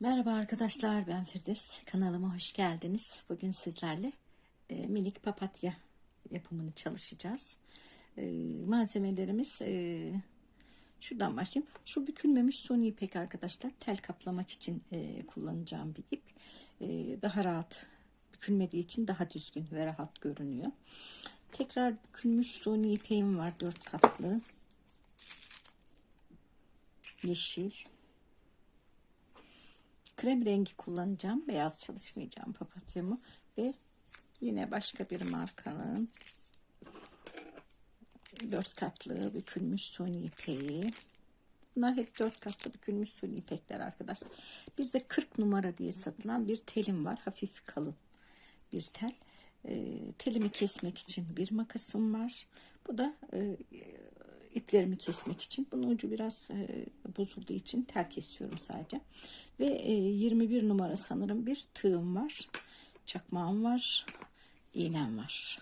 Merhaba arkadaşlar ben Firdevs kanalıma hoş geldiniz. Bugün sizlerle e, minik papatya yapımını çalışacağız. E, malzemelerimiz e, şuradan başlayayım. Şu bükülmemiş suni ipek arkadaşlar tel kaplamak için e, kullanacağım bir ip. E, daha rahat bükülmediği için daha düzgün ve rahat görünüyor. Tekrar bükülmüş suni ipeğim var dört katlı. Yeşil krem rengi kullanacağım. Beyaz çalışmayacağım papatyamı ve yine başka bir markanın dört katlı bükülmüş suni ipeği. Bunlar hep dört katlı bükülmüş suni ipekler arkadaşlar. Bir de 40 numara diye satılan bir telim var. Hafif kalın bir tel. E, telimi kesmek için bir makasım var. Bu da e, iplerimi kesmek için. Bunun ucu biraz e, bozulduğu için tel kesiyorum sadece. Ve e, 21 numara sanırım bir tığım var. Çakmağım var. iğnem var.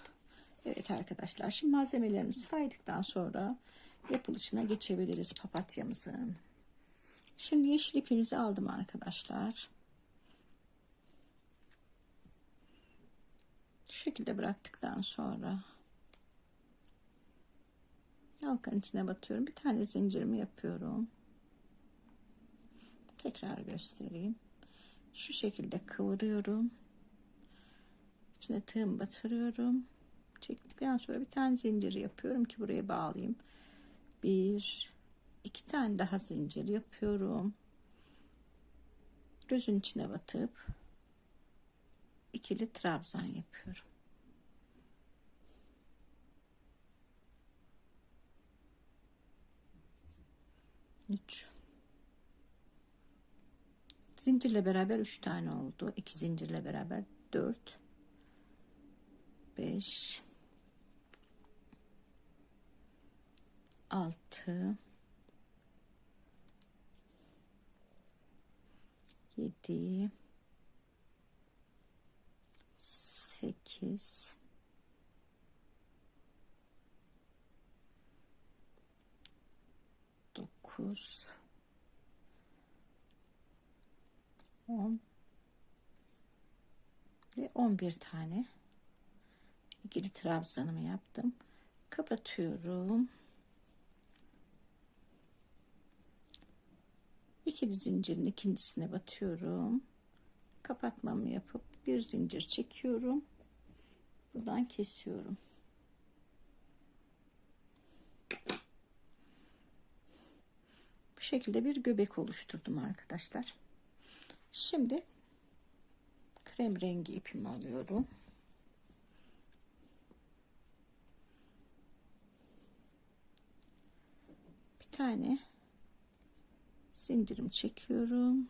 Evet arkadaşlar şimdi malzemelerimizi saydıktan sonra yapılışına geçebiliriz papatyamızın. Şimdi yeşil ipimizi aldım arkadaşlar. Şu şekilde bıraktıktan sonra halkanın içine batıyorum. Bir tane zincirimi yapıyorum. Tekrar göstereyim. Şu şekilde kıvırıyorum. İçine tığım batırıyorum. Çektikten sonra bir tane zincir yapıyorum ki buraya bağlayayım. Bir, iki tane daha zincir yapıyorum. Gözün içine batıp ikili trabzan yapıyorum. 3 zincirle beraber 3 tane oldu. 2 zincirle beraber 4 5 6 7 8 9 10 ve 11 tane ikili trabzanımı yaptım. Kapatıyorum. İkili zincirin ikincisine batıyorum. Kapatmamı yapıp bir zincir çekiyorum. Buradan kesiyorum. Şekilde bir göbek oluşturdum arkadaşlar. Şimdi krem rengi ipimi alıyorum. Bir tane zincirimi çekiyorum.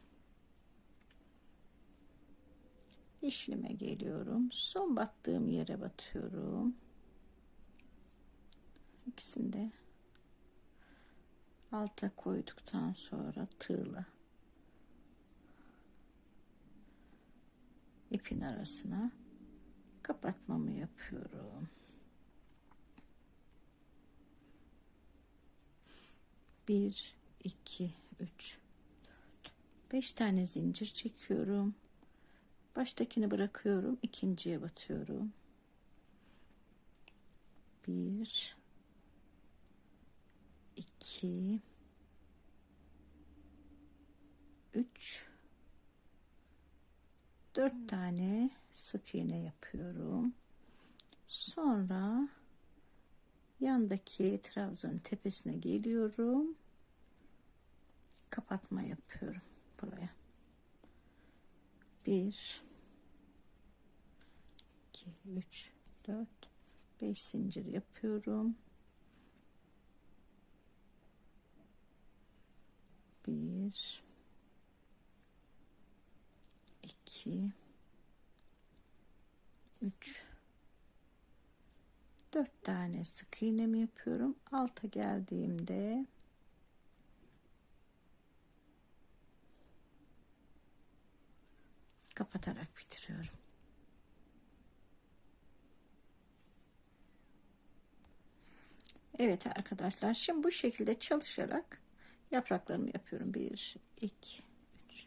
İşlime geliyorum. Son battığım yere batıyorum. İkisinde alta koyduktan sonra tığla ipin arasına kapatmamı yapıyorum. Bir, iki, üç, beş tane zincir çekiyorum. Baştakini bırakıyorum. ikinciye batıyorum. Bir, 2 3 4 tane sık iğne yapıyorum. Sonra yandaki trabzanın tepesine geliyorum. Kapatma yapıyorum buraya. 1 2 3 4 5 zincir yapıyorum. Bir. İki. Üç. Dört tane sık iğnemi yapıyorum. Alta geldiğimde kapatarak bitiriyorum. Evet arkadaşlar şimdi bu şekilde çalışarak yapraklarımı yapıyorum. 1, 2, 3,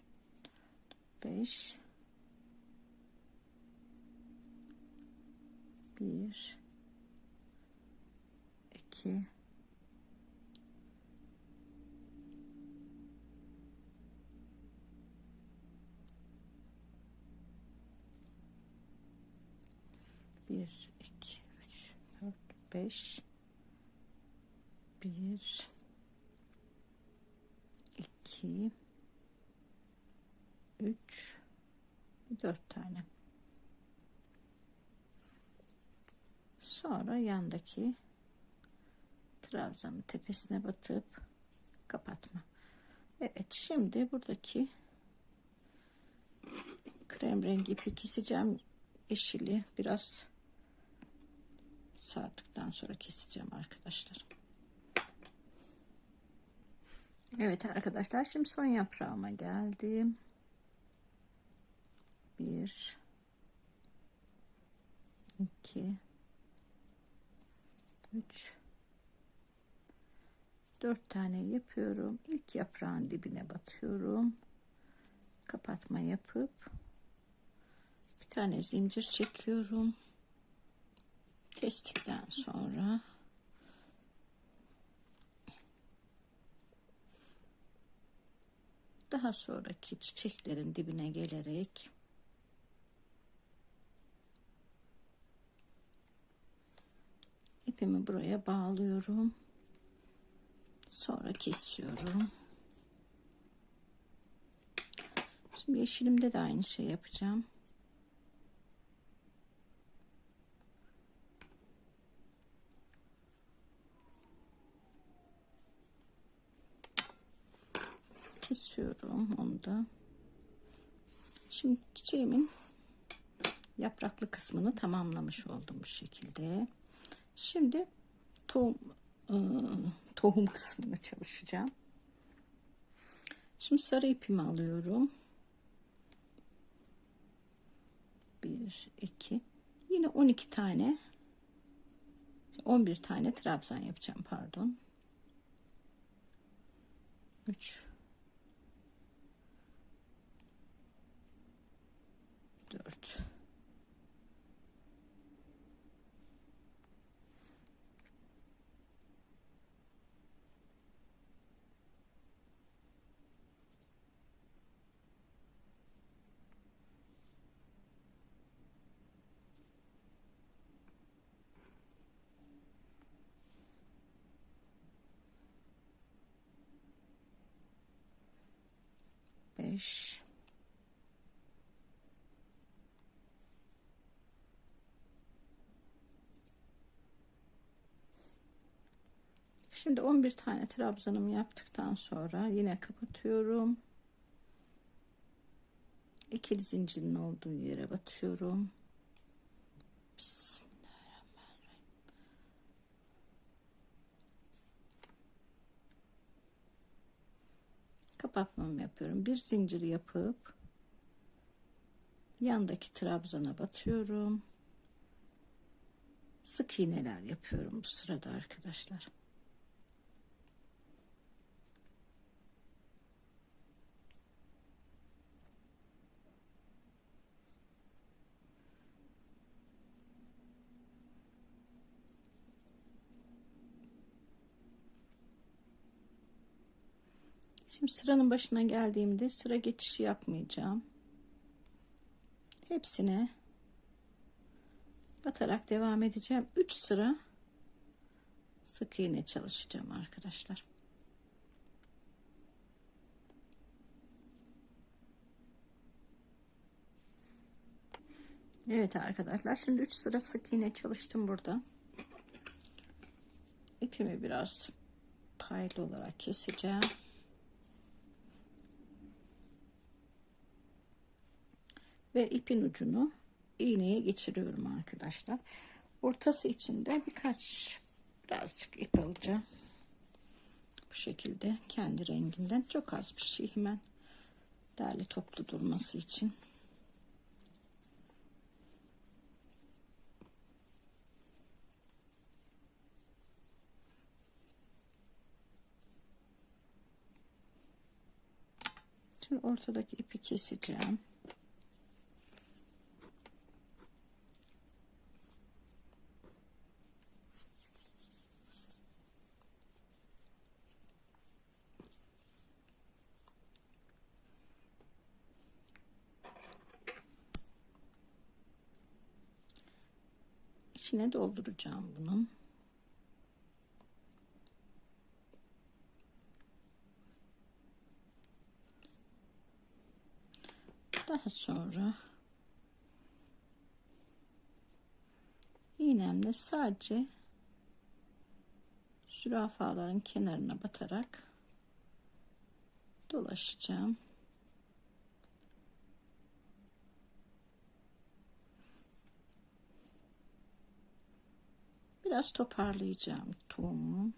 5 1 2 bir, iki, üç, dört, beş, bir, iki, üç, dört tane. Sonra yandaki trabzanın tepesine batıp kapatma. Evet şimdi buradaki krem rengi ipi keseceğim. Yeşili biraz sardıktan sonra keseceğim arkadaşlar. Evet arkadaşlar şimdi son yaprağıma geldim. Bir, iki, üç, dört tane yapıyorum. İlk yaprağın dibine batıyorum. Kapatma yapıp bir tane zincir çekiyorum. Kestikten sonra daha sonraki çiçeklerin dibine gelerek ipimi buraya bağlıyorum. Sonra kesiyorum. Şimdi yeşilimde de aynı şey yapacağım. Kesiyorum onu da. Şimdi çiçeğimin yapraklı kısmını tamamlamış oldum bu şekilde. Şimdi tohum ıı, tohum kısmını çalışacağım. Şimdi sarı ipimi alıyorum. Bir, iki, yine 12 tane 11 tane trabzan yapacağım pardon. 3 4 5 Şimdi 11 tane trabzanımı yaptıktan sonra yine kapatıyorum. İkili zincirin olduğu yere batıyorum. Kapatmamı yapıyorum. Bir zincir yapıp yandaki trabzana batıyorum. Sık iğneler yapıyorum bu sırada arkadaşlar. Şimdi sıranın başına geldiğimde sıra geçişi yapmayacağım. Hepsine batarak devam edeceğim. 3 sıra sık iğne çalışacağım arkadaşlar. Evet arkadaşlar şimdi 3 sıra sık iğne çalıştım burada. İpimi biraz paylı olarak keseceğim. Ve ipin ucunu iğneye geçiriyorum arkadaşlar. Ortası içinde birkaç birazcık ip alacağım. Bu şekilde kendi renginden çok az bir şey hemen derli toplu durması için. Şimdi ortadaki ipi keseceğim. İçine dolduracağım bunun. Daha sonra iğnemle sadece zürafaların kenarına batarak dolaşacağım. Biraz toparlayacağım tohumu.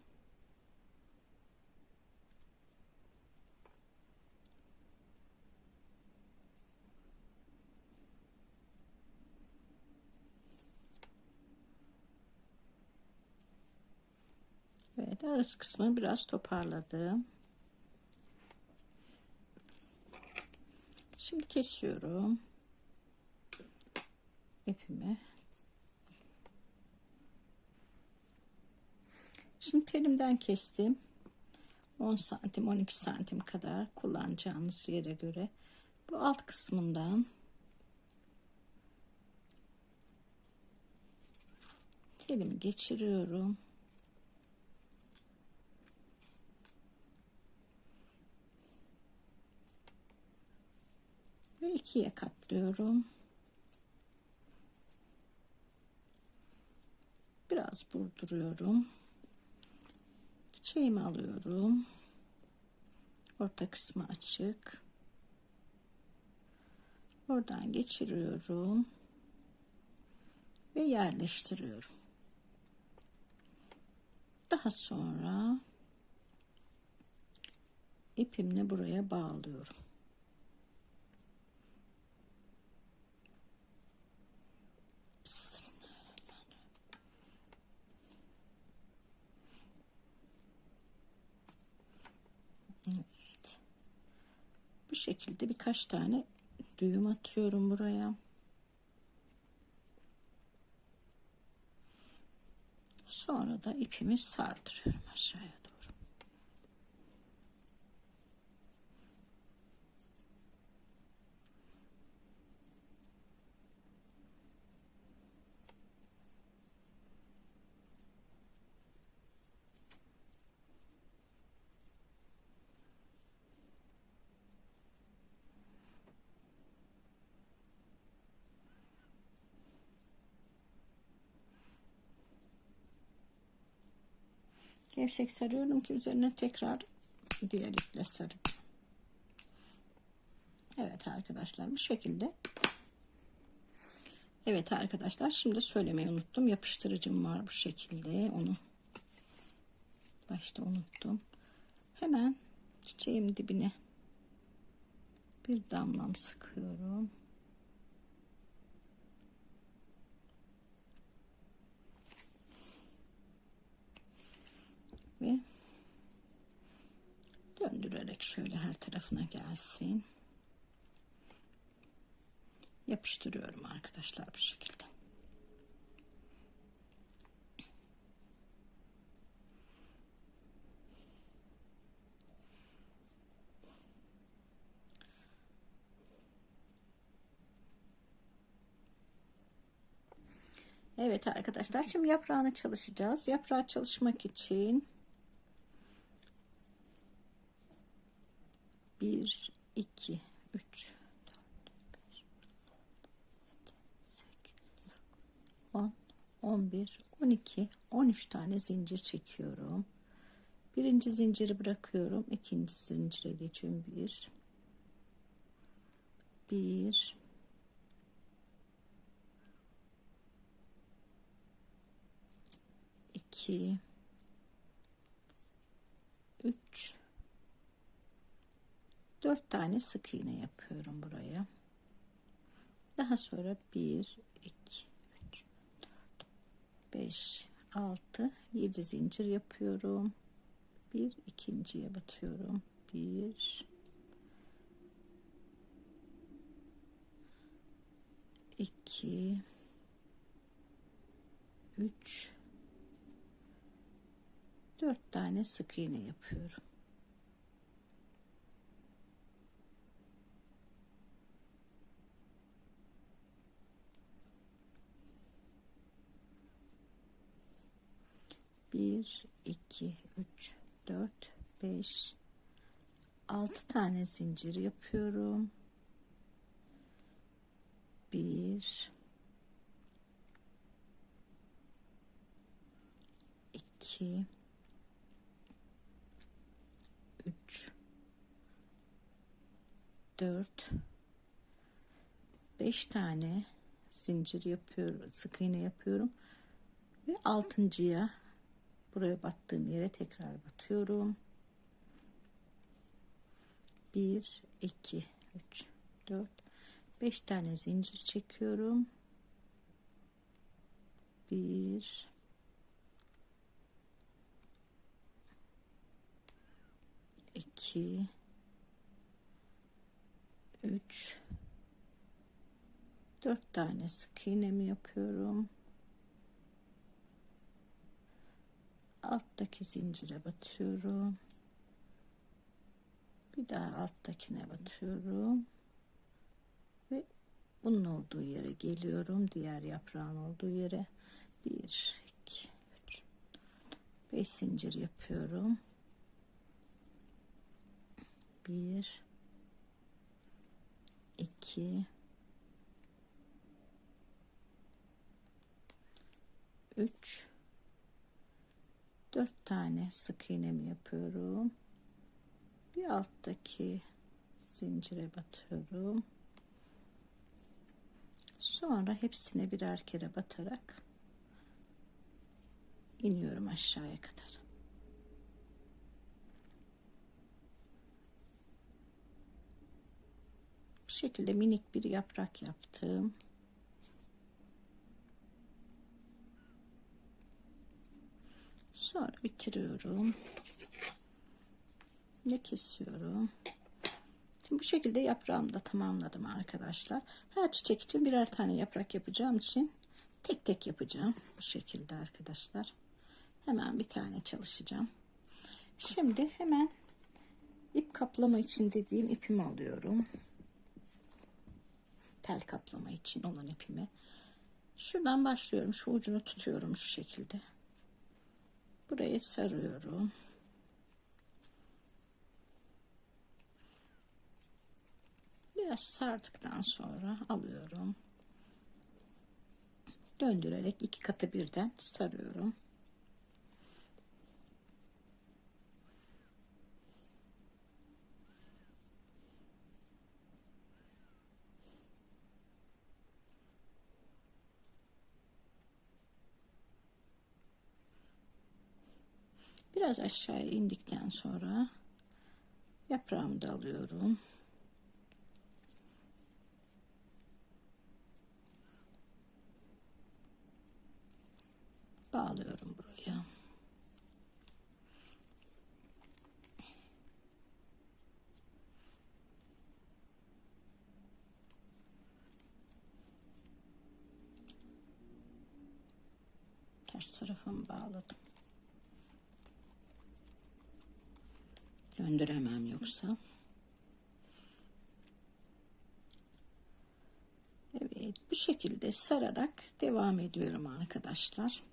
Evet arası kısmı biraz toparladım. Şimdi kesiyorum. ipimi. Şimdi telimden kestim. 10 santim 12 santim kadar kullanacağınız yere göre bu alt kısmından telimi geçiriyorum. ve ikiye katlıyorum. Biraz vurduruyorum. Çiçeğimi alıyorum. Orta kısmı açık. Oradan geçiriyorum. Ve yerleştiriyorum. Daha sonra ipimle buraya bağlıyorum. Evet. Bu şekilde birkaç tane düğüm atıyorum buraya. Sonra da ipimi sardırıyorum aşağıya. Gevşek sarıyorum ki üzerine tekrar diğer iple sarayım. Evet arkadaşlar bu şekilde. Evet arkadaşlar şimdi söylemeyi unuttum. Yapıştırıcım var bu şekilde. Onu başta unuttum. Hemen çiçeğim dibine bir damlam sıkıyorum. Ve döndürerek şöyle her tarafına gelsin. Yapıştırıyorum arkadaşlar bu şekilde. Evet arkadaşlar şimdi yaprağını çalışacağız. Yaprağı çalışmak için 1 2 3 4 5 6 7 8 10 11 12 13 tane zincir çekiyorum. Birinci zinciri bırakıyorum. ikinci zincire geçiyorum. 1 1 2 3 4 tane sık iğne yapıyorum buraya. Daha sonra 1 2 3 4 5 6 7 zincir yapıyorum. Bir ikinciye batıyorum. 1 2 3 4 tane sık iğne yapıyorum. 1 2 3 4 5 6 tane zincir yapıyorum. 1 2 3 4 5 tane zincir yapıyorum sık iğne yapıyorum ve altıncıya buraya battığım yere tekrar batıyorum. 1 2 3 4 5 tane zincir çekiyorum. 1 2 3 4 tane sık iğnemi yapıyorum. Alttaki zincire batıyorum. Bir daha alttakine batıyorum. Ve bunun olduğu yere geliyorum. Diğer yaprağın olduğu yere 1 2 3 5 zincir yapıyorum. 1 2 3 4 tane sık iğnemi yapıyorum. Bir alttaki zincire batıyorum. Sonra hepsine birer kere batarak iniyorum aşağıya kadar. Bu şekilde minik bir yaprak yaptım. Sonra bitiriyorum. Ve kesiyorum. Şimdi bu şekilde yaprağımı da tamamladım arkadaşlar. Her çiçek için birer tane yaprak yapacağım için tek tek yapacağım. Bu şekilde arkadaşlar. Hemen bir tane çalışacağım. Şimdi hemen ip kaplama için dediğim ipimi alıyorum. Tel kaplama için olan ipimi. Şuradan başlıyorum. Şu ucunu tutuyorum şu şekilde. Buraya sarıyorum. Biraz sardıktan sonra alıyorum. Döndürerek iki katı birden sarıyorum. Biraz aşağıya indikten sonra yaprağımı da alıyorum. Bağlıyorum buraya. Ters tarafımı bağladım. Döndüremem yoksa. Evet bu şekilde sararak devam ediyorum arkadaşlar.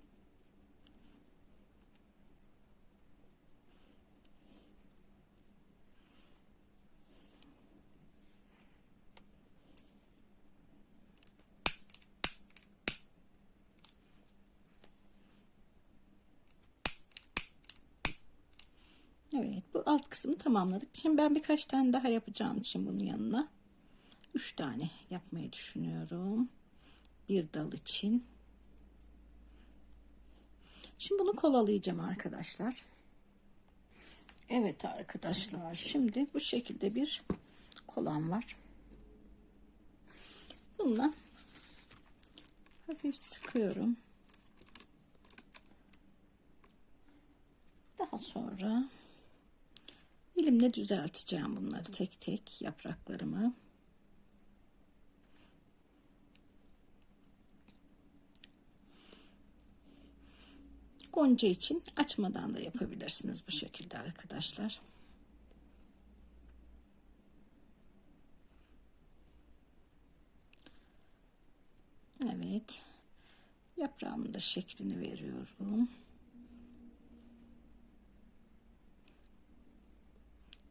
Evet bu alt kısmı tamamladık. Şimdi ben birkaç tane daha yapacağım için bunun yanına 3 tane yapmayı düşünüyorum. Bir dal için. Şimdi bunu kolalayacağım arkadaşlar. Evet arkadaşlar şimdi bu şekilde bir kolam var. Bununla hafif sıkıyorum. Daha sonra Elimle düzelteceğim bunları tek tek yapraklarımı. Gonca için açmadan da yapabilirsiniz bu şekilde arkadaşlar. Evet. Yaprağımın da şeklini veriyorum.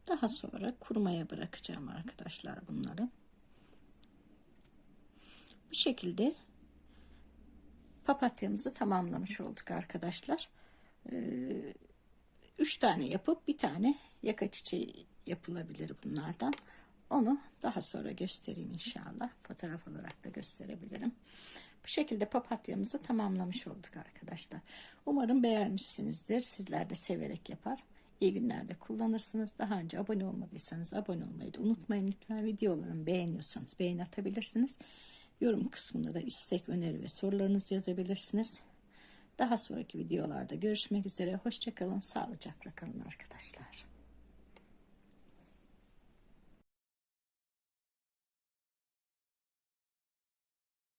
Daha sonra kurumaya bırakacağım arkadaşlar bunları. Bu şekilde papatyamızı tamamlamış olduk arkadaşlar. Ee, üç tane yapıp bir tane yaka çiçeği yapılabilir bunlardan. Onu daha sonra göstereyim inşallah. Fotoğraf olarak da gösterebilirim. Bu şekilde papatyamızı tamamlamış olduk arkadaşlar. Umarım beğenmişsinizdir. Sizler de severek yapar. İyi günlerde kullanırsınız. Daha önce abone olmadıysanız abone olmayı da unutmayın lütfen. Videolarımı beğeniyorsanız beğeni atabilirsiniz. Yorum kısmında da istek, öneri ve sorularınızı yazabilirsiniz. Daha sonraki videolarda görüşmek üzere. Hoşçakalın, sağlıcakla kalın arkadaşlar.